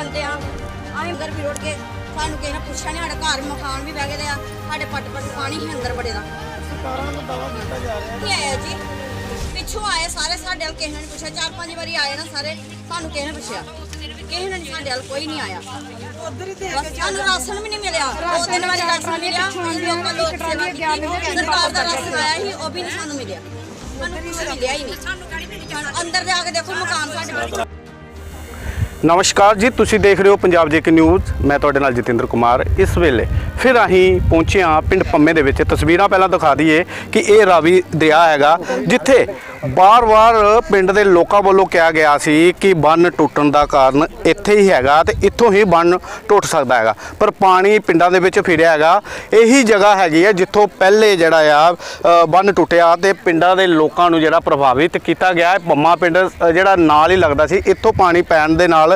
ਬੰਦੇ ਆ। ਅਸੀਂ ਅੰਦਰ ਵੀ ਰੁੜ ਕੇ ਸਾਨੂੰ ਕਿਸੇ ਨੇ ਪੁੱਛਿਆ ਨਹੀਂ ਸਾਡਾ ਘਰ ਮਕਾਨ ਵੀ ਬਹਿ ਗਏ ਆ। ਸਾਡੇ ਪੱਟ ਪੱਟ ਪਾਣੀ ਹੀ ਅੰਦਰ ਬੜੇ ਦਾ। ਸਰਕਾਰਾਂ ਨੂੰ ਦਾਵਾ ਦਿੱਤਾ ਜਾ ਰਿਹਾ। ਕੀ ਆਇਆ ਜੀ? ਪਿੱਛੋਂ ਆਏ ਸਾਰੇ ਸਾਡੇ ਵੱਲ ਕਿਸੇ ਨੇ ਪੁੱਛਿਆ। ਚਾਰ ਪੰਜ ਵਾਰੀ ਆਏ ਨਾ ਸਾਰੇ ਸਾਨੂੰ ਕਿਸੇ ਨੇ ਪੁੱਛਿਆ। ਕਿਸੇ ਨੇ ਨੀ ਸਾਡੇ ਵੱਲ ਕੋਈ ਨਹੀਂ ਆਇਆ। ਬਸ ਸਾਨੂੰ ਰਾਸ਼ਨ ਵੀ ਨਹੀਂ ਮਿਲਿਆ। ਦੋ ਤਿੰਨ ਵਾਰੀ ਰਾਸ਼ਨ ਮਿਲਿਆ। ਲੋਕਾਂ ਲੋਕ ਸੇਵਾ ਕੀਤੀ। ਸਰਕਾਰ ਦਾ ਰਾਸ਼ਨ ਆਇਆ ਸੀ ਉਹ ਵੀ ਨਹੀਂ ਸਾਨੂੰ ਮਿਲਿਆ। ਸਾਨੂੰ ਕੁਛ ਮਿਲਿਆ ਹੀ ਨਹੀਂ ਅੰਦਰ ਜਾ ਕੇ ਦੇਖੋ ਮਕਾਨ ਸਾਡੇ ਕੋਲ ਨਮਸਕਾਰ ਜੀ ਤੁਸੀਂ ਦੇਖ ਰਹੇ ਹੋ ਪੰਜਾਬ ਜੇਕ ਨਿਊਜ਼। ਮੈਂ ਤੁਹਾਡੇ ਨਾਲ ਜਤਿੰਦਰ ਕੁਮਾਰ। ਇਸ ਵੇਲੇ ਫਿਰ ਅਸੀਂ ਪਹੁੰਚੇ ਹਾਂ ਪਿੰਡ ਪੰਮੇ ਦੇ ਵਿੱਚ। ਤਸਵੀਰਾਂ ਪਹਿਲਾਂ ਦਿਖਾ ਦਈਏ ਕਿ ਇਹ ਰਾਵੀ ਦਰਿਆ ਹੈਗਾ ਜਿੱਥੇ ਬਾਰ-ਬਾਰ ਪਿੰਡ ਦੇ ਲੋਕਾਂ ਵੱਲੋਂ ਕਿਹਾ ਗਿਆ ਸੀ ਕਿ ਬੰਨ ਟੁੱਟਣ ਦਾ ਕਾਰਨ ਇੱਥੇ ਹੀ ਹੈਗਾ ਤੇ ਇੱਥੋਂ ਹੀ ਬੰਨ ਟੁੱਟ ਸਕਦਾ ਹੈਗਾ। ਪਰ ਪਾਣੀ ਪਿੰਡਾਂ ਦੇ ਵਿੱਚ ਫਿਰਿਆ ਹੈਗਾ। ਇਹੀ ਜਗ੍ਹਾ ਹੈਗੀ ਹੈ ਜਿੱਥੋਂ ਪਹਿਲੇ ਜਿਹੜਾ ਆ ਅ, ਬੰਨ ਟੁੱਟਿਆ ਤੇ ਪਿੰਡਾਂ ਦੇ ਲੋਕਾਂ ਨੂੰ ਜਿਹੜਾ ਪ੍ਰਭਾਵਿਤ ਕੀਤਾ ਗਿਆ। ਹੈ ਪੰਮਾ ਪਿੰਡ ਜਿਹੜਾ ਨਾਲ ਹੀ ਲੱਗਦਾ ਸੀ। ਇੱਥੋਂ ਪਾਣੀ ਪੈਣ ਦੇ ਨਾਲ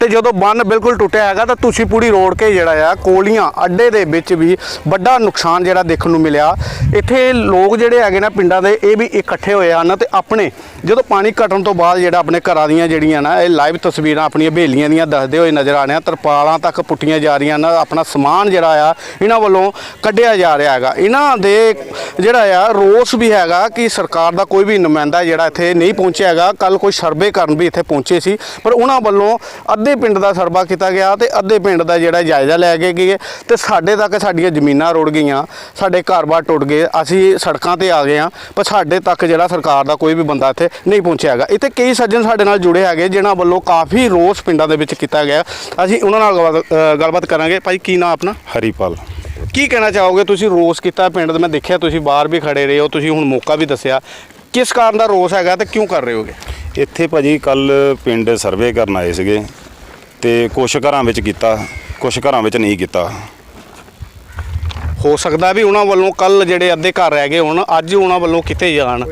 ਤੇ ਜਦੋਂ ਬੰਨ ਬਿਲਕੁਲ ਟੁੱਟਿਆ ਹੈਗਾ ਤਾਂ ਤੁਸੀਪੂੜੀ ਰੋੜ ਕੇ ਜਿਹੜਾ ਆ ਕੋਲੀਆਂ ਅੱਡੇ ਦੇ ਵਿੱਚ ਵੀ ਵੱਡਾ ਨੁਕਸਾਨ ਜਿਹੜਾ ਦੇਖਣ ਨੂੰ ਮਿਲਿਆ। ਇੱਥੇ ਲੋਕ ਜਿਹੜੇ ਹੈਗੇ ਨਾ ਪਿੰਡਾਂ ਦੇ ਇਹ ਵੀ ਇਕੱਠੇ ਹੋਏ ਹਨ ਤੇ ਆਪਣੇ ਜਦੋਂ ਪਾਣੀ ਘਟਣ ਤੋਂ ਬਾਅਦ ਜਿਹੜਾ ਆਪਣੇ ਘਰਾਂ ਦੀਆਂ ਜਿਹੜੀਆਂ ਨਾ, ਇਹ ਲਾਈਵ ਤਸਵੀਰਾਂ ਆਪਣੀਆਂ ਬੇਲੀਆਂ ਦੀਆਂ ਦੱਸਦੇ ਹੋਏ ਨਜ਼ਰ ਆ ਰਹੇ ਆ। ਤਰਪਾਲਾਂ ਤੱਕ ਪੁੱਟੀਆਂ ਜਾ ਰਹੀਆਂ ਨਾ, ਆਪਣਾ ਸਮਾਨ ਜਿਹੜਾ ਆ, ਇਹਨਾਂ ਵੱਲੋਂ ਕੱਢਿਆ ਜਾ ਰਿਹਾ ਹੈਗਾ। ਇਹਨਾਂ ਦੇ ਜਿਹੜਾ ਆ, ਰੋਸ ਵੀ ਹੈਗਾ ਕਿ ਸਰਕਾਰ ਦਾ ਕੋਈ ਵੀ ਨੁਮਾਇੰਦਾ ਜਿਹੜਾ ਇੱਥੇ ਨਹੀਂ ਪਹੁੰਚਿਆ ਹੈਗਾ। ਕੱਲ ਕੋਈ ਸਰਵੇ ਕਰਨ ਵੀ ਇੱਥੇ ਪਹੁੰਚੇ ਸੀ, ਪਰ ਉਹਨਾਂ ਵੱਲੋਂ ਅੱਧੇ ਪਿੰਡ ਦਾ ਸਰਵਾ ਕੀਤਾ ਗਿਆ ਤੇ ਅੱਧੇ ਪਿੰਡ ਦਾ ਜਿਹੜਾ ਜਾਇਜ਼ਾ ਲੈ ਕੇ ਗਏ ਤੇ ਸਾਡੇ ਤੱਕ ਸਾਡੀਆਂ ਜ਼ਮੀਨਾਂ ਰੁੜ ਗਈਆਂ ਸਾਡੇ ਘਰ-ਬਾਰ ਟੁੱਟ ਗਏ ਅਸੀਂ ਸੜਕਾਂ ਤੇ ਆ ਗਏ ਆ ਪਰ ਸਾਡੇ ਤੱਕ ਜਿਹੜਾ ਸਰਕਾਰ ਦਾ ਕੋਈ ਵੀ ਬੰਦਾ ਇੱਥੇ ਨਹੀਂ ਪਹੁੰਚਿਆ ਹੈਗਾ। ਇੱਥੇ ਕਈ ਸੱਜਣ ਸਾਡੇ ਨਾਲ ਜੁੜੇ ਹੈਗੇ ਜਿਨ੍ਹਾਂ ਵੱਲੋਂ ਕਾਫੀ ਰੋਸ ਪਿੰਡਾਂ ਦੇ ਵਿੱਚ ਕੀਤਾ ਗਿਆ। ਅਸੀਂ ਉਹਨਾਂ ਨਾਲ ਗੱਲਬਾਤ- ਕਰਾਂਗੇ। ਭਾਈ ਕੀ ਨਾਮ ਆਪਣਾ? ਹਰੀਪਾਲ। ਕੀ ਕਹਿਣਾ ਚਾਹੋਗੇ? ਤੁਸੀਂ ਰੋਸ ਕੀਤਾ ਪਿੰਡ ਦੇ ਮੈਂ ਦੇਖਿਆ ਤੁਸੀਂ ਬਾਹਰ ਵੀ ਖੜੇ ਰਹੇ ਹੋ ਤੁਸੀਂ ਹੁਣ ਮੌਕਾ ਵੀ ਦੱਸਿਆ। ਕਿਸ ਕਾਰਨ ਦਾ ਰੋਸ ਹੈਗਾ ਤੇ ਕਿਉਂ ਕਰ ਰਹੇ ਹੋਗੇ? ਇੱਥੇ ਭਾਜੀ ਕੱਲ ਪਿੰਡ ਸਰਵੇ ਕਰਨ ਆਏ ਸੀਗੇ ਤੇ ਕੁਝ ਘਰਾਂ ਵਿੱਚ ਕੀਤਾ ਕੁਝ ਘਰਾਂ ਵਿੱਚ ਨਹੀਂ ਕੀਤਾ। ਹੋ ਸਕਦਾ ਵੀ ਉਹਨਾਂ ਵੱਲੋਂ ਕੱਲ ਜਿਹੜੇ ਅੱਧੇ ਘਰ ਰਹਿ ਗਏ ਹੁਣ ਅੱਜ ਉਹਨਾਂ ਵੱਲੋਂ ਕਿੱਥੇ ਜਾਣ।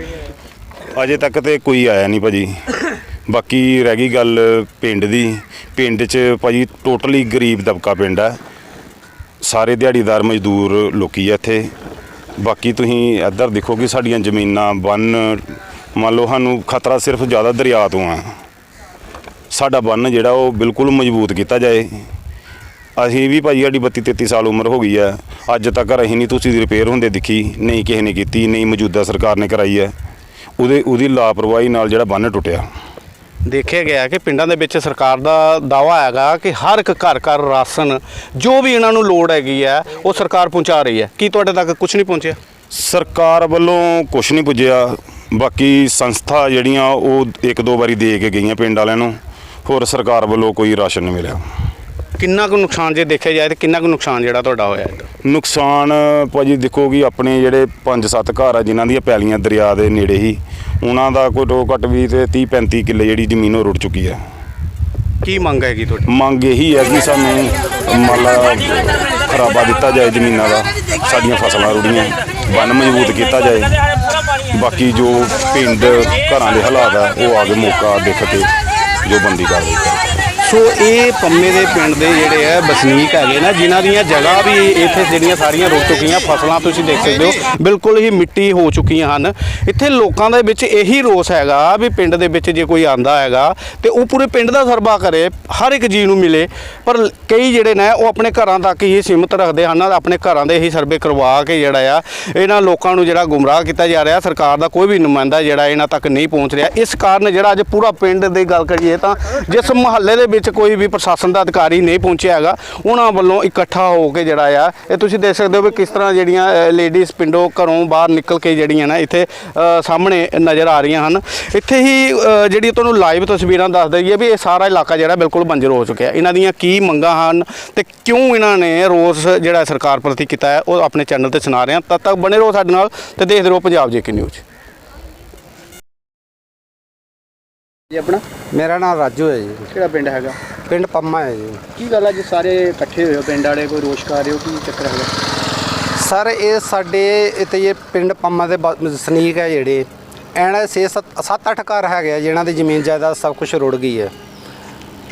ਅਜੇ ਤੱਕ ਤੇ ਕੋਈ ਆਇਆ ਨਹੀਂ ਭਾਜੀ। ਬਾਕੀ ਰਹਿ ਗਈ ਗੱਲ ਪਿੰਡ ਦੀ। ਪਿੰਡ 'ਚ ਭਾਜੀ ਟੋਟਲੀ ਗਰੀਬ ਦਬਕਾ ਪਿੰਡ ਹੈ ਸਾਰੇ ਦਿਹਾੜੀਦਾਰ ਮਜ਼ਦੂਰ ਲੋਕੀ ਆ ਇੱਥੇ। ਬਾਕੀ ਤੁਸੀਂ ਇੱਧਰ ਦੇਖੋ ਕਿ ਸਾਡੀਆਂ ਜ਼ਮੀਨਾਂ ਬੰਨ ਮੰਨ ਲਓ ਸਾਨੂੰ ਖਤਰਾ ਸਿਰਫ ਜ਼ਿਆਦਾ ਦਰਿਆ ਤੋਂ ਆ। ਸਾਡਾ ਬੰਨ ਜਿਹੜਾ ਉਹ ਬਿਲਕੁਲ ਮਜ਼ਬੂਤ ਕੀਤਾ ਜਾਏ। ਅਸੀਂ ਵੀ ਭਾਈ ਸਾਡੀ 32 33 ਸਾਲ ਉਮਰ ਹੋ ਗਈ ਹੈ ਅੱਜ ਤੱਕ ਅਸੀਂ ਨਹੀਂ ਤੁਸੀਂ ਰਿਪੇਅਰ ਹੁੰਦੇ ਦਿਖੀ ਨਹੀਂ ਕਿਸੇ ਨੇ ਕੀਤੀ ਨਹੀਂ ਮੌਜੂਦਾ ਸਰਕਾਰ ਨੇ ਕਰਾਈ ਹੈ ਉਹਦੇ ਉਹਦੀ ਲਾਪਰਵਾਹੀ ਨਾਲ ਜਿਹੜਾ ਬੰਨ ਟੁੱਟਿਆ। ਦੇਖਿਆ ਗਿਆ ਕਿ ਪਿੰਡਾਂ ਦੇ ਵਿੱਚ ਸਰਕਾਰ ਦਾ ਦਾਵਾ ਹੈਗਾ ਕਿ ਹਰ ਇੱਕ ਘਰ ਘਰ ਰਾਸ਼ਨ ਜੋ ਵੀ ਇਹਨਾਂ ਨੂੰ ਲੋੜ ਹੈਗੀ ਹੈ ਉਹ ਸਰਕਾਰ ਪਹੁੰਚਾ ਰਹੀ ਹੈ। ਕੀ ਤੁਹਾਡੇ ਤੱਕ ਕੁਝ ਨਹੀਂ ਪਹੁੰਚਿਆ? ਸਰਕਾਰ ਵੱਲੋਂ ਕੁਝ ਨਹੀਂ ਪੁੱਜਿਆ। ਬਾਕੀ ਸੰਸਥਾ ਜਿਹੜੀਆਂ ਉਹ ਇੱਕ ਦੋ ਵਾਰੀ ਦੇ ਕੇ ਗਈਆਂ ਪਿੰਡ ਵਾਲਿਆਂ ਨੂੰ। ਹੋਰ ਸਰਕਾਰ ਵੱਲੋਂ ਕੋਈ ਰਾਸ਼ਨ ਨਹੀਂ ਮਿਲਿਆ। ਕਿੰਨਾ ਕੁ ਨੁਕਸਾਨ ਜੇ ਦੇਖਿਆ ਜਾਏ ਤੇ ਕਿੰਨਾ ਕੁ ਨੁਕਸਾਨ ਜਿਹੜਾ ਤੁਹਾਡਾ ਹੋਇਆ ਹੈ ਨੁਕਸਾਨ ਭਾਜੀ ਦੇਖੋ ਕਿ ਆਪਣੇ ਜਿਹੜੇ 5-7 ਘਰ ਆ ਜਿਨ੍ਹਾਂ ਦੀਆਂ ਪੈਲੀਆਂ ਦਰਿਆ ਦੇ ਨੇੜੇ ਹੀ ਉਹਨਾਂ ਦਾ ਕੋਈ ਟੋ ਘੱਟ ਵੀ ਤੇ 30-35 ਕਿੱਲੇ ਜਿਹੜੀ ਜ਼ਮੀਨ ਉਹ ਰੁੜ ਚੁੱਕੀ ਹੈ ਕੀ ਮੰਗ ਹੈਗੀ ਤੁਹਾਡੀ? ਮੰਗ ਇਹੀ ਹੈ ਕਿ ਸਾਨੂੰ ਮਾਲਾ ਖਰਾਬਾ ਦਿੱਤਾ ਜਾਏ ਜ਼ਮੀਨਾਂ ਦਾ, ਸਾਡੀਆਂ ਫਸਲਾਂ ਰੁੜੀਆਂ, ਬੰਨ ਮਜ਼ਬੂਤ ਕੀਤਾ ਜਾਏ। ਬਾਕੀ ਜੋ ਪਿੰਡ ਘਰਾਂ ਦੇ ਹਾਲਾਤ ਆ, ਉਹ ਆ ਕੇ ਮੌਕਾ ਦੇਖ ਕੇ ਜੋ ਬੰਦੀ ਕਰ ਕਰੇ ਸੋ ਇਹ ਪੰਮੇ ਦੇ ਪਿੰਡ ਦੇ ਜਿਹੜੇ ਹੈ ਵਸਨੀਕ ਹੈਗੇ ਨਾ, ਜਿਨ੍ਹਾਂ ਦੀਆਂ ਜਗ੍ਹਾ ਵੀ ਇੱਥੇ ਜਿਹੜੀਆਂ ਸਾਰੀਆਂ ਰੁਕ ਚੁੱਕੀਆਂ, ਫਸਲਾਂ ਤੁਸੀਂ ਦੇਖ ਸਕਦੇ ਹੋ, ਬਿਲਕੁਲ ਹੀ ਮਿੱਟੀ ਹੋ ਚੁੱਕੀਆਂ ਹਨ। ਇੱਥੇ ਲੋਕਾਂ ਦੇ ਵਿੱਚ ਇਹੀ ਰੋਸ ਹੈਗਾ ਵੀ ਪਿੰਡ ਦੇ ਵਿੱਚ ਜੇ ਕੋਈ ਆਂਦਾ ਹੈਗਾ, ਤੇ ਉਹ ਪੂਰੇ ਪਿੰਡ ਦਾ ਸਰਵਾ ਕਰੇ, ਹਰ ਇੱਕ ਜੀ ਨੂੰ ਮਿਲੇ। ਪਰ ਕਈ ਜਿਹੜੇ ਨੇ, ਉਹ ਆਪਣੇ ਘਰਾਂ ਤੱਕ ਹੀ ਸੀਮਤ ਰੱਖਦੇ ਹਨ, ਆਪਣੇ ਘਰਾਂ ਦੇ ਹੀ ਸਰਵੇ ਕਰਵਾ ਕੇ ਜਿਹੜਾ ਆ, ਇਹਨਾਂ ਲੋਕਾਂ ਨੂੰ ਜਿਹੜਾ ਗੁੰਮਰਾਹ ਕੀਤਾ ਜਾ ਰਿਹਾ, ਸਰਕਾਰ ਦਾ ਕੋਈ ਵੀ ਨੁਮਾਇੰਦਾ ਜਿਹੜਾ ਇਹਨਾਂ ਤੱਕ ਨਹੀਂ ਪਹੁੰਚ ਰਿਹਾ। ਇਸ ਕਾਰਨ ਜਿਹੜਾ ਅੱਜ ਪੂਰਾ ਪਿੰਡ ਦੀ ਗੱਲ ਕਰੀਏ ਤਾਂ, ਜਿਸ ਮੁਹੱਲੇ ਦੇ ਵਿੱਚ ਕੋਈ ਵੀ ਪ੍ਰਸ਼ਾਸਨ ਦਾ ਅਧਿਕਾਰੀ ਨਹੀਂ ਪਹੁੰਚਿਆ ਹੈਗਾ ਉਹਨਾਂ ਵੱਲੋਂ ਇਕੱਠਾ ਹੋ ਕੇ ਜਿਹੜਾ ਆ ਇਹ ਤੁਸੀਂ ਦੇਖ ਸਕਦੇ ਹੋ ਵੀ ਕਿਸ ਤਰ੍ਹਾਂ ਜਿਹੜੀਆਂ ਲੇਡੀਜ਼ ਪਿੰਡੋਂ ਘਰੋਂ ਬਾਹਰ ਨਿਕਲ ਕੇ ਜਿਹੜੀਆਂ ਨਾ ਇੱਥੇ ਸਾਹਮਣੇ ਨਜ਼ਰ ਆ ਰਹੀਆਂ ਹਨ। ਇੱਥੇ ਹੀ ਅ, ਜਿਹੜੀ ਤੁਹਾਨੂੰ ਲਾਈਵ ਤਸਵੀਰਾਂ ਦੱਸ ਦਈਏ ਵੀ ਇਹ ਸਾਰਾ ਇਲਾਕਾ ਜਿਹੜਾ ਬਿਲਕੁਲ ਬੰਜਰ ਹੋ ਚੁੱਕਿਆ। ਇਹਨਾਂ ਦੀਆਂ ਕੀ ਮੰਗਾਂ ਹਨ ਤੇ ਕਿਉਂ ਇਹਨਾਂ ਨੇ ਰੋਸ ਜਿਹੜਾ ਸਰਕਾਰ ਪ੍ਰਤੀ ਕੀਤਾ ਹੈ ਉਹ ਆਪਣੇ ਚੈਨਲ ਤੇ ਸੁਣਾ ਰਹੇ ਹਾਂ। ਤਦ ਤੱਕ ਬਣੇ ਰਹੋ ਸਾਡੇ ਨਾਲ ਤੇ ਦੇਖਦੇ ਰਹੋ ਪੰਜਾਬ ਜੇਕੇ ਨਿਊਜ਼ ਜੀ ਆਪਣਾ? ਮੇਰਾ ਨਾਮ ਰਾਜੂ ਹੈ ਜੀ। ਕਿਹੜਾ ਪਿੰਡ ਹੈਗਾ? ਪਿੰਡ ਪੰਮਾ ਹੈ ਜੀ। ਕੀ ਗੱਲ ਹੈ ਜੀ ਸਾਰੇ ਇਕੱਠੇ ਹੋਏ ਹੋ ਪਿੰਡ ਵਾਲੇ ਕੋਈ ਰੋਸ਼ ਕਰ ਰਹੇ ਹੋ ਕੀ ਚੱਕਰ ਹੈਗਾ? ਸਰ ਇਹ ਸਾਡੇ ਇੱਥੇ ਇਹ ਪਿੰਡ ਪੰਮਾ ਦੇ ਬ- ਵਸਨੀਕ ਹੈ ਜਿਹੜੇ। ਐਣਾ 6 7 8 ਘਰ ਹੈਗੇ ਆ ਜਿਨ੍ਹਾਂ ਦੀ ਜ਼ਮੀਨ ਜਾਇਦਾਦ ਸਭ ਕੁਝ ਰੁੜ ਗਈ ਹੈ।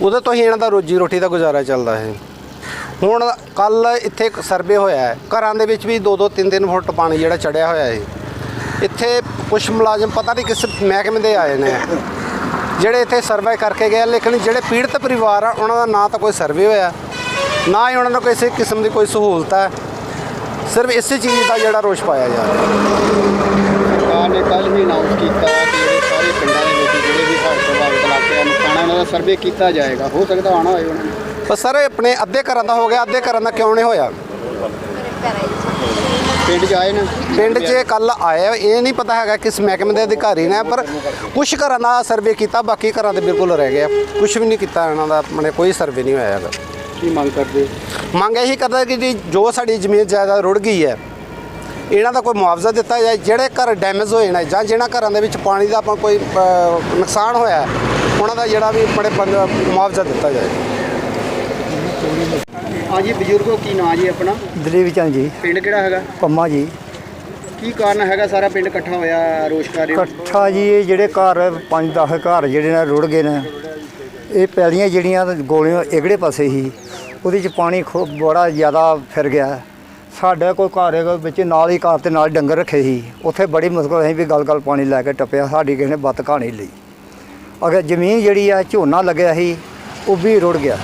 ਉਹਦੇ ਤੋਂ ਹੀ ਇਹਨਾਂ ਦਾ ਰੋਜੀ ਰੋਟੀ ਦਾ ਗੁਜ਼ਾਰਾ ਚੱਲਦਾ ਹੈ। ਹੁਣ ਕੱਲ ਇੱਥੇ ਇੱਕ ਸਰਵੇ ਹੋਇਆ ਹੈ ਘਰਾਂ ਦੇ ਵਿੱਚ ਵੀ 2 2 3 3 ਫੁੱਟ ਪਾਣੀ ਜਿਹੜਾ ਚੜਿਆ ਹੋਇਆ ਹੈ। ਇੱਥੇ ਕੁਝ ਮੁਲਾਜ਼ਮ ਪਤਾ ਨਹੀਂ ਕਿਸ ਮਹਿਕਮੇ ਦੇ ਆਏ ਨੇ। ਜਿਹੜੇ ਇੱਥੇ ਸਰਵੇ ਕਰਕੇ ਗਏ ਲੇਕਿਨ ਜਿਹੜੇ ਪੀੜਤ ਪਰਿਵਾਰ ਆ ਉਹਨਾਂ ਦਾ ਨਾ ਤਾਂ ਕੋਈ ਸਰਵੇ ਹੋਇਆ ਨਾ ਹੀ ਉਹਨਾਂ ਨੂੰ ਕਿਸੇ ਕਿਸਮ ਦੀ ਕੋਈ ਸਹੂਲਤ ਹੈ ਸਿਰਫ ਇਸੇ ਚੀਜ਼ ਦਾ ਜਿਹੜਾ ਰੋਸ਼ ਪਾਇਆ ਜਾ ਰਿਹਾ। ਸਰਕਾਰ ਨੇ ਕੱਲ ਵੀ ਅਨਾਉਂਸ ਕੀਤਾ ਕਿ ਜਿਹੜੇ ਸਾਰੇ ਪਿੰਡਾਂ ਦੇ ਵਿੱਚ ਜਿਹੜੇ ਵੀ ਹੜ੍ਹ ਪ੍ਰਭਾਵਿਤ ਇਲਾਕੇ ਹਨ ਖਾਣਾ ਉਹਨਾਂ ਦਾ ਸਰਵੇ ਕੀਤਾ ਜਾਏਗਾ। ਹੋ ਸਕਦਾ ਆਣਾ ਹੋਏ ਉਹਨਾਂ ਨੇ। ਪਰ ਸਰ ਆਪਣੇ ਅੱਧੇ ਘਰਾਂ ਦਾ ਹੋ ਗਿਆ ਅੱਧੇ ਘਰਾਂ ਦਾ ਕਿਉਂ ਨਹੀਂ ਹੋਇਆ? ਪਿੰਡ 'ਚ ਆਏ ਨੇ? ਪਿੰਡ 'ਚ ਕੱਲ ਆਏ ਆ, ਇਹ ਨਹੀਂ ਪਤਾ ਹੈਗਾ ਕਿਸ ਮਹਿਕਮੇ ਦੇ ਅਧਿਕਾਰੀ ਨੇ ਪਰ ਕੁਝ ਘਰਾਂ ਦਾ ਸਰਵੇ ਕੀਤਾ ਬਾਕੀ ਘਰਾਂ ਦੇ ਬਿਲਕੁਲ ਰਹਿ ਗਏ ਕੁਝ ਵੀ ਨਹੀਂ ਕੀਤਾ ਇਹਨਾਂ ਦਾ ਆਪਣੇ ਕੋਈ ਸਰਵੇ ਨਹੀਂ ਹੋਇਆ ਹੈਗਾ। ਕੀ ਮੰਗ ਕਰਦੇ? ਮੰਗ ਇਹੀ ਕਰਦਾ ਕਿ ਜੀ ਜੋ ਸਾਡੀ ਜ਼ਮੀਨ ਜਾਇਦਾਦ ਰੁੜ ਗਈ ਹੈ ਇਹਨਾਂ ਦਾ ਕੋਈ ਮੁਆਵਜ਼ਾ ਦਿੱਤਾ ਜਾਏ। ਜਿਹੜੇ ਘਰ ਡੈਮੇਜ ਹੋਏ ਨੇ ਜਾਂ ਜਿਹਨਾਂ ਘਰਾਂ ਦੇ ਵਿੱਚ ਪਾਣੀ ਦਾ ਆਪਾਂ ਕੋਈ ਨੁਕਸਾਨ ਹੋਇਆ ਉਹਨਾਂ ਦਾ ਜਿਹੜਾ ਵੀ ਬੜੇ ਮੁਆਵਜ਼ਾ ਦਿੱਤਾ ਜਾਏ। ਹਾਂਜੀ ਬਜ਼ੁਰਗੋ ਕੀ ਨਾਂ ਜੀ ਆਪਣਾ? ਦਲੀਪ ਚੰਦ ਜੀ। ਪਿੰਡ ਕਿਹੜਾ ਹੈਗਾ? ਪੰਮਾ ਜੀ। ਕੀ ਕਾਰਨ ਹੈਗਾ ਸਾਰਾ ਪਿੰਡ ਇਕੱਠਾ ਹੋਇਆ ਰੋਸ਼ ਕਰ ਰਹੇ ਹੋ? ਇਕੱਠਾ ਜੀ ਇਹ ਜਿਹੜੇ ਘਰ 5-10 ਘਰ ਜਿਹੜੇ ਨੇ ਰੁੜ ਗਏ ਨੇ। ਇਹ ਪੈਲੀਆਂ ਜਿਹੜੀਆਂ ਗੋਲੀਆਂ ਇਗੜੇ ਪਾਸੇ ਹੀ ਉਹਦੇ ਚ ਪਾਣੀ ਬੜਾ ਜ਼ਿਆਦਾ ਫਿਰ ਗਿਆ। ਸਾਡਾ ਕੋਈ ਘਰ ਹੈਗਾ ਵਿੱਚ ਨਾਲ ਹੀ ਘਰ ਤੇ ਨਾਲ ਡੰਗਰ ਰੱਖੇ ਸੀ। ਉੱਥੇ ਬੜੀ ਮੁਸ਼ਕਲ ਅਸੀਂ ਵੀ ਗਲ-ਗਲ ਪਾਣੀ ਲੈ ਕੇ ਟੱਪਿਆ ਸਾਡੀ ਕਿਸੇ ਨੇ ਬੱਤ ਕਹਾਣੀ ਲਈ। ਅਗਰ ਜ਼ਮੀਨ ਜਿਹੜੀ ਆ ਝੋਨਾ ਲੱਗਿਆ ਸੀ ਉਹ ਵੀ ਰੁੜ ਗਿਆ।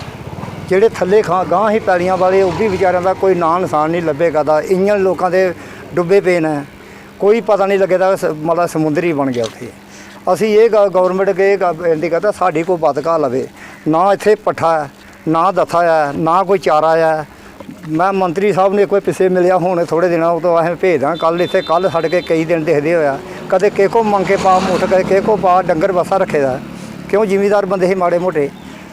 ਜਿਹੜੇ ਥੱਲੇ ਖਾਂ ਗਾਂ ਹੀ ਪੈਲੀਆਂ ਵਾਲੇ, ਉਹ ਵੀ ਵਿਚਾਰਿਆਂ ਦਾ ਕੋਈ ਨਾਂ ਨਿਸ਼ਾਨ ਨਹੀਂ ਲੱਭੇਗਾ ਦਾ। ਇੰਜਣ ਲੋਕਾਂ ਦੇ ਡੁੱਬੇ ਪਏ ਨੇ। ਕੋਈ ਪਤਾ ਨਹੀਂ ਲੱਗੇਦਾ ਸ- ਮਤਲਬ ਸਮੁੰਦਰੀ ਬਣ ਗਿਆ ਉੱਥੇ। ਅਸੀਂ ਇਹ ਗਵਰਨਮੈਂਟ ਕੇ ਬੇਨਤੀ ਕਰਦਾ ਸਾਡੀ ਕੋਈ ਬਦਕਾ ਲਵੇ। ਨਾ ਇੱਥੇ ਪੱਠਾ ਨਾ ਦਥਾ ਹੈ, ਨਾ ਕੋਈ ਚਾਰਾ ਹੈ। ਮੈਂ ਮੰਤਰੀ ਸਾਹਿਬ ਨੇ ਕੋਈ ਪਿੱਛੇ ਮਿਲਿਆ ਹੁਣ ਥੋੜੇ ਦਿਨਾਂ ਤੋਂ, ਅਸੀਂ ਭੇਜਦਾ ਕੱਲ ਇੱਥੇ ਕੱਲ ਛੱਡ ਕੇ ਕਈ ਦਿਨ ਦੇਖਦੇ ਹੋਇਆ ਕਦੇ ਕਿਸੇ ਕੋ ਮੰਗ ਕੇ ਪਾ ਮੁੱਠ ਕਦੇ ਕਿਸੇ ਕੋ ਪਾ, ਡੰਗਰ ਵਸਾ ਰੱਖੇਦਾ ਕਿਉਂ ਜ਼ਿਮੀਦਾਰ ਬੰਦੇ ਸੀ ਮਾੜੇ ਮੋਟੇ।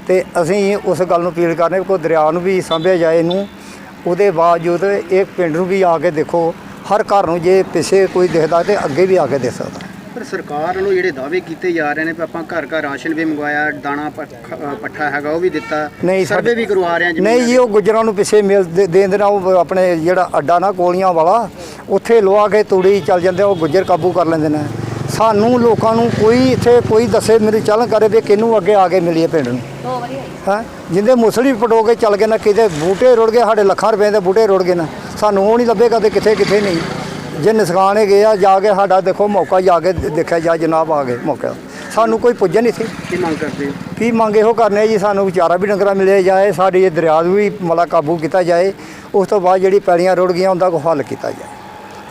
ਤੇ ਅਸੀਂ ਉਸ ਗੱਲ ਨੂੰ ਅਪੀਲ ਕਰਨੇ ਕੋਈ ਦਰਿਆ ਨੂੰ ਵੀ ਸਾਂਭਿਆ ਜਾਏ ਇਹਨੂੰ ਉਹਦੇ ਬਾਵਜੂਦ ਇਹ ਪਿੰਡ ਨੂੰ ਵੀ ਆ ਕੇ ਦੇਖੋ ਹਰ ਘਰ ਨੂੰ ਜੇ ਪਿੱਛੇ ਕੋਈ ਦਿਖਦਾ ਤੇ ਅੱਗੇ ਵੀ ਆ ਕੇ ਦੇਖ ਸਕਦਾ। ਪਰ ਸਰਕਾਰ ਵੱਲੋਂ ਜਿਹੜੇ ਦਾਅਵੇ ਕੀਤੇ ਜਾ ਰਹੇ ਨੇ ਵੀ ਆਪਾਂ ਘਰ ਘਰ ਰਾਸ਼ਨ ਵੀ ਮੰਗਵਾਇਆ ਦਾਣਾ ਪੱਠਾ ਹੈਗਾ ਉਹ ਵੀ ਦਿੱਤਾ ਨਹੀਂ ਸਰਵੇ ਵੀ ਕਰਵਾ ਰਹੇ ਆ ਨਹੀਂ ਜੀ ਉਹ ਗੁੱਜਰਾਂ ਨੂੰ ਪਿੱਛੇ ਮਿਲ ਦੇ ਦੇ ਦੇਣਾ ਉਹ ਆਪਣੇ ਜਿਹੜਾ ਅੱਡਾ ਨਾ ਕੋਲੀਆਂ ਵਾਲਾ ਉੱਥੇ ਲੋਹਾ ਕੇ ਤੂੜੀ ਚੱਲ ਜਾਂਦੇ ਉਹ ਗੁੱਜਰ ਕਾਬੂ ਕਰ ਲੈਂਦੇ ਨੇ। ਸਾਨੂੰ ਲੋਕਾਂ ਨੂੰ ਕੋਈ ਇੱਥੇ ਕੋਈ ਦੱਸੇ ਮੇਰੀ ਚੱਲ ਕਰੇ ਵੀ ਕਿਹਨੂੰ ਅੱਗੇ ਆ ਕੇ ਮਿਲੀਏ ਪਿੰਡ ਨੂੰ। ਹਾਂ? ਜਿੰਦੇ ਮੁਸਲੀ ਪਟੋ ਕੇ ਚੱਲ ਗਏ ਨਾ ਕਿਤੇ ਬੂਟੇ ਰੁੜ ਗਏ ਸਾਡੇ ਲੱਖਾਂ ਰੁਪਏ ਦੇ ਬੂਟੇ ਰੁੜ ਗਏ ਨਾ ਸਾਨੂੰ ਉਹ ਨਹੀਂ ਲੱਭੇਗਾ ਤੇ ਕਿੱਥੇ ਕਿੱਥੇ ਨਹੀਂ। ਜੇ ਨਿਸਕਾਣੇ ਗਏ ਆ ਜਾ ਕੇ ਸਾਡਾ ਦੇਖੋ ਮੌਕਾ ਜਾ ਕੇ ਦੇਖਿਆ ਜਾ ਜਨਾਬ ਆ ਗਏ ਮੌਕਾ ਸਾਨੂੰ ਕੋਈ ਪੁੱਜਣ ਨਹੀਂ ਸੀ ਕੀ ਮੰਗ ਕਰਦੇ ਹੋ? ਕੀ ਮੰਗ ਇਹੋ ਕਰਨੇ ਜੀ ਸਾਨੂੰ ਵਿਚਾਰਾ ਵੀ ਡੰਗਰਾ ਮਿਲਿਆ ਜਾਏ ਸਾਡੀ ਇਹ ਦਰਿਆ ਨੂੰ ਵੀ ਮਲਾ ਕਾਬੂ ਕੀਤਾ ਜਾਏ ਉਸ ਤੋਂ ਬਾਅਦ ਜਿਹੜੀ ਪੈਲੀਆਂ ਰੁੜ ਗਈਆਂ ਉਹਦਾ ਕੋਈ ਹੱਲ ਕੀਤਾ ਜਾਏ।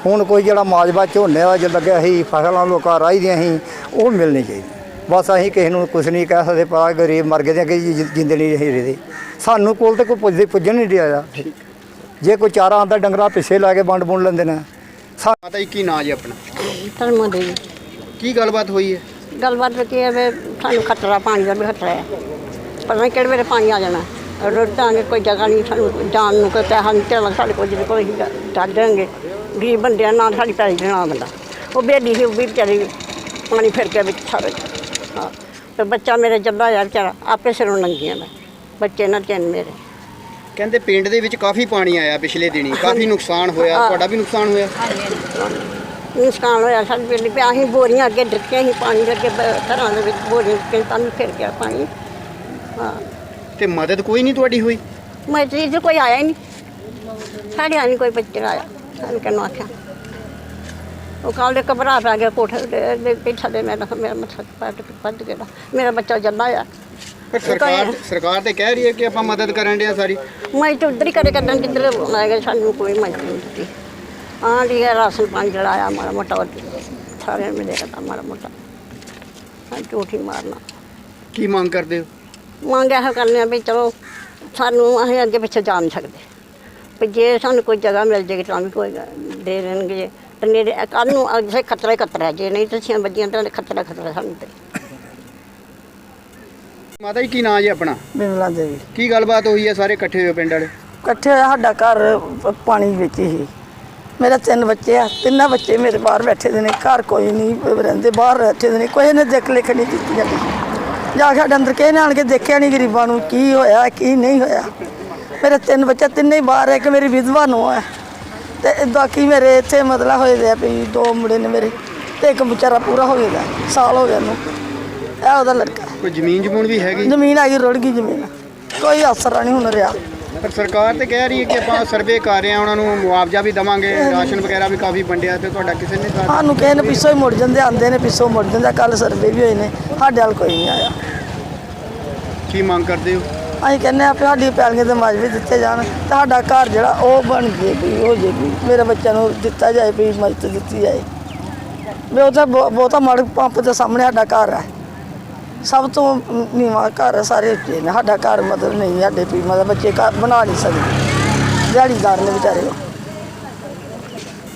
ਹੁਣ ਕੋਈ ਜਿਹੜਾ ਮਾਜਬਾ ਝੋਨੇ ਦਾ ਜੋ ਲੱਗਿਆ ਸੀ ਫਸਲਾਂ ਲੋਕਾਂ ਰਾਈ ਦੀਆਂ ਸੀ ਉਹ ਮਿਲਣੀ ਚਾਹੀਦੀ। ਬਸ ਅਸੀਂ ਕਿਸੇ ਨੂੰ ਕੁਝ ਨਹੀਂ ਕਹਿ ਸਕਦੇ ਪਾ ਗਰੀਬ ਮਰ ਗਏ ਤੇ ਜੀ ਜਿੰਦੇ ਨਹੀਂ ਰਹੇ ਰਹੇ। ਸਾਨੂੰ ਕੋਲ ਤੇ ਕੋਈ ਪੁੱਜਦੇ ਪੁੱਜਣ ਨਹੀਂ ਰਿਹਾ ਜੇ। ਕੋਈ ਚਾਰਾ ਆਂਦਾ ਡੰਗਰਾ ਪਿੱਛੇ ਲਾ ਕੇ ਵੰਡ ਬੁੰਡ ਲੈਂਦੇ ਨੇ ਮਾਤਾ ਜੀ ਕੀ ਨਾਂ ਜੀ ਆਪਣਾ? ਧਰਮ ਦੇ ਕੀ ਗੱਲਬਾਤ ਹੋਈ ਹੈ? ਗੱਲਬਾਤ ਕੀ ਹੈ ਵੀ ਸਾਨੂੰ ਖਤਰਾ ਪਾਣੀ ਦਾ ਵੀ ਖਤਰਾ ਹੈ। ਪਤਾ ਨਹੀਂ ਕਿਹੜੇ ਵੇਲੇ ਪਾਣੀ ਆ ਜਾਣਾ। ਰੋਟਾਂਗੇ ਕੋਈ ਜਗ੍ਹਾ ਨਹੀਂ ਸਾਨੂੰ ਜਾਣ ਨੂੰ ਕੋਈ ਪੈਸਾ ਨਹੀਂ ਤੇ ਸਾਡੇ ਕੋਲ ਅਸੀਂ ਡਰ ਜਾਵਾਂਗੇ ਗਰੀਬ ਬੰਦਿਆਂ ਨਾਲ ਸਾਡੀ ਪੈਲੀ ਦੇ ਨਾਲ ਬੰਦਾ। ਉਹ ਬੇਲੀ ਸੀ ਉਹ ਵੀ ਵਿਚਾਰੀ ਪਾਣੀ ਫਿਰ ਕੇ ਵਿੱਚ ਸਾਰੇ ਹਾਂ ਤੇ ਬੱਚਾ ਮੇਰੇ ਜੱਲਾ ਯਾਰ ਵਿਚਾਰਾ ਆਪੇ ਸਿਰੋਂ ਨੰਗੀਆਂ ਮੈਂ। ਬੱਚੇ ਨਾਲ ਤਿੰਨ ਮੇਰੇ। ਕਹਿੰਦੇ ਪਿੰਡ ਦੇ ਵਿੱਚ ਕਾਫੀ ਪਾਣੀ ਆਇਆ ਪਿਛਲੇ ਦਿਨੀ। ਕਾਫੀ ਨੁਕਸਾਨ ਹੋਇਆ ਤੁਹਾਡਾ ਵੀ ਨੁਕਸਾਨ ਹੋਇਆ? ਨੁਕਸਾਨ ਹੋਇਆ ਸਾਡੇ ਵੇਲੇ ਪਿਆ ਅਸੀਂ ਬੋਰੀਆਂ ਅੱਗੇ ਡਿੱਗੀਆਂ ਸੀ ਪਾਣੀ ਦੇ ਅੱਗੇ ਬ- ਘਰਾਂ ਦੇ ਵਿੱਚ ਬੋਰੀਆਂ ਕਿ ਤਾਂ ਫਿਰ ਗਿਆ ਪਾਣੀ। ਹਾਂ। ਤੇ ਮਦਦ ਕੋਈ ਨਹੀਂ ਤੁਹਾਡੀ ਹੋਈ? ਮੈਤਰੀ ਚ ਕੋਈ ਆਇਆ ਹੀ ਨਹੀਂ। ਸਾਡੇ ਆ ਨਹੀਂ ਕੋਈ ਬੱਚਾ ਆਇਆ। ਸਾਨੂੰ ਕਿਹਨੂੰ ਆਖਿਆ। ਉਹ ਕੱਲ੍ਹ ਦੇ ਘਬਰਾ ਪੈ ਗਿਆ ਕੋਠੇ ਦੇ ਦੇ ਪਿੱਛੇ ਦੇ ਮੇਰਾ ਮੇਰਾ ਮੱਥਾ ਪੱਟ ਪੱਟ ਗਿਆ। ਮੇਰਾ ਬੱਚਾ ਜੰਮਾ ਆ। ਪਰ ਸਰਕਾਰ ਸਰਕਾਰ ਤੇ ਕਹਿ ਰਹੀ ਹੈ ਕਿ ਆਪਾਂ ਮਦਦ ਕਰਨ ਡਿਆ ਸਾਰੀ। ਮੈਂ ਤਾਂ ਉਧਰ ਹੀ ਕਰੇ ਕਰਨਾ ਜਿੱਧਰ ਲਾਇਆ ਸਾਨੂੰ ਕੋਈ ਮਦਦ ਨਹੀਂ ਦਿੱਤੀ। ਹਾਂ ਜੀ ਇਹ ਰਾਸ਼ਨ ਪਾਣੀ ਜਲਾਇਆ ਮਾੜਾ ਮੋਟਾ ਉਹ ਸਾਰੇ ਮਿਲੇ ਕਰਦਾ ਮਾੜਾ ਮੋਟਾ। ਹਾਂ ਝੂਠੀ ਮਾਰਨਾ। ਕੀ ਮੰਗ ਕਰਦੇ ਹੋ? ਮੰਗ ਇਹੋ ਕਰਨੇ ਆ ਵੀ ਚਲੋ ਸਾਨੂੰ ਅਸੀਂ ਅੱਗੇ ਪਿੱਛੇ ਜਾ ਨਹੀਂ ਸਕਦੇ। ਵੀ ਜੇ ਸਾਨੂੰ ਕੋਈ ਜਗ੍ਹਾ ਮਿਲ ਜੇਗੀ ਤਾਂ ਵੀ ਕੋਈ ਦੇ ਦੇਣਗੇ ਤੇ ਨੇੜੇ ਕੱਲ ਨੂੰ ਅੱਗੇ ਖਤਰਾ ਹੀ ਖਤਰਾ ਹੈ। ਜੇ ਨਹੀਂ ਤਾਂ ਛੀਆਂ ਵੱਜੀਆਂ ਤਾਂ ਖਤਰਾ ਖਤਰਾ ਸਾਨੂੰ ਤੇ। ਮਾਤਾ ਜੀ ਕੀ ਨਾਂ ਜੀ ਆਪਣਾ? ਬਿਮਲਾ ਦੇਵੀ। ਕੀ ਗੱਲਬਾਤ ਹੋਈ ਹੈ ਸਾਰੇ ਇਕੱਠੇ ਹੋਏ ਪਿੰਡ ਵਾਲੇ? ਇਕੱਠੇ ਹੋਇਆ ਸਾਡਾ ਘਰ ਪ- ਪਾਣੀ ਵਿੱਚ ਹੀ। ਮੇਰੇ ਤਿੰਨ ਬੱਚੇ ਆ। ਤਿੰਨਾਂ ਬੱਚੇ ਮੇਰੇ ਬਾਹਰ ਬੈਠੇ ਦੇ ਨੇ। ਘਰ ਕੋਈ ਨਹੀਂ ਰਹਿੰਦੇ ਬਾਹਰ ਬੈਠੇ ਦੇ ਨੇ। ਕੋਈ ਨੇ ਦੇਖ ਲਿਖ ਨਹੀਂ ਕੀਤੀ ਜਾਂਦੀ ਜਾ ਕੇ ਸਾਡੇ ਅੰਦਰ ਕਿਸੇ ਨੇ ਆਣ ਕੇ ਦੇਖਿਆ ਨਹੀਂ ਗਰੀਬਾਂ ਨੂੰ ਕੀ ਹੋਇਆ ਕੀ ਨਹੀਂ ਹੋਇਆ। ਮੇਰੇ ਤਿੰਨ ਬੱਚੇ ਤਿੰਨੇ ਹੀ ਬਾਹਰ ਹੈ ਇੱਕ ਮੇਰੀ ਵਿਧਵਾ ਨੂੰ ਹੈ ਤੇ ਬਾਕੀ ਮੇਰੇ ਇੱਥੇ ਮਤਲਬ ਹੋਏ ਦੇ ਆ ਵੀ ਦੋ ਮੁੰਡੇ ਨੇ ਮੇਰੇ ਤੇ ਇੱਕ ਵਿਚਾਰਾ ਪੂਰਾ ਹੋ ਗਿਆ ਸਾਲ ਹੋ ਗਿਆ ਉਹਨੂੰ ਇਹ ਉਹਦਾ ਲੜਕਾ। ਕੋਈ ਜ਼ਮੀਨ ਜਮੂਨ ਵੀ ਹੈਗੀ? ਜ਼ਮੀਨ ਆ ਗਈ ਰੁੜ ਗਈ ਜ਼ਮੀਨ। ਕੋਈ ਅਸਰ ਨਹੀਂ ਹੁਣ ਰਿਹਾ। ਪਰ ਸਰਕਾਰ ਤੇ ਕਹਿ ਰਹੀ ਹੈ ਕਿ ਆਪਾਂ ਸਰਵੇ ਕਰ ਰਹੇ ਹਾਂ ਉਹਨਾਂ ਨੂੰ ਮੁਆਵਜ਼ਾ ਵੀ ਦਵਾਂਗੇ ਰਾਸ਼ਨ ਵਗੈਰਾ ਵੀ ਕਾਫੀ ਵੰਡਿਆ ਤੇ ਤੁਹਾਡਾ ਕਿਸੇ ਨੇ ਸਾਥ ਸਾਨੂੰ ਕਿਸੇ ਨੇ ਪਿੱਛੋਂ ਹੀ ਮੁੜ ਜਾਂਦੇ ਆਂਦੇ ਨੇ ਪਿੱਛੋਂ ਮੁੜ ਜਾਂਦੇ ਕੱਲ ਸਰਵੇ ਵੀ ਹੋਏ ਨੇ ਸਾਡੇ ਹਾਲ ਕੋਈ ਨਹੀਂ ਆਇਆ। ਕੀ ਮੰਗ ਕਰਦੇ ਹੋ? ਅਸੀਂ ਕਹਿੰਦੇ ਆ ਵੀ ਸਾਡੀ ਪੈਲੀਆਂ ਦੇ ਮਾਜਵੇ ਦਿੱਤੇ ਜਾਣ ਤੁਹਾਡਾ ਘਰ ਜਿਹੜਾ ਉਹ ਬਣ ਜੇ ਵੀ ਹੋ ਜੇ ਵੀ। ਮੇਰੇ ਬੱਚਿਆਂ ਨੂੰ ਦਿੱਤਾ ਜਾਏ ਵੀ ਮਦਦ ਦਿੱਤੀ ਜਾਏ। ਵੀ ਉਹ ਤਾਂ ਬਹੁ- ਬਹੁਤਾ ਮੜ ਪੰਪ ਦੇ ਸਾਹਮਣੇ ਸਾਡਾ ਘਰ ਹੈ। ਸਭ ਤੋਂ ਨੀਵਾਂ ਘਰ ਹੈ, ਸਾਰੇ ਉੱਚੇ ਨੇ। ਸਾਡਾ ਘਰ ਮਤਲਬ ਨਹੀਂ ਸਾਡੇ ਵੀ ਮਤਲਬ ਬੱਚੇ ਘਰ ਬਣਾ ਨਹੀਂ ਸਕਦੇ। ਦਿਹਾੜੀਦਾਰ ਨੇ ਵਿਚਾਰੇ।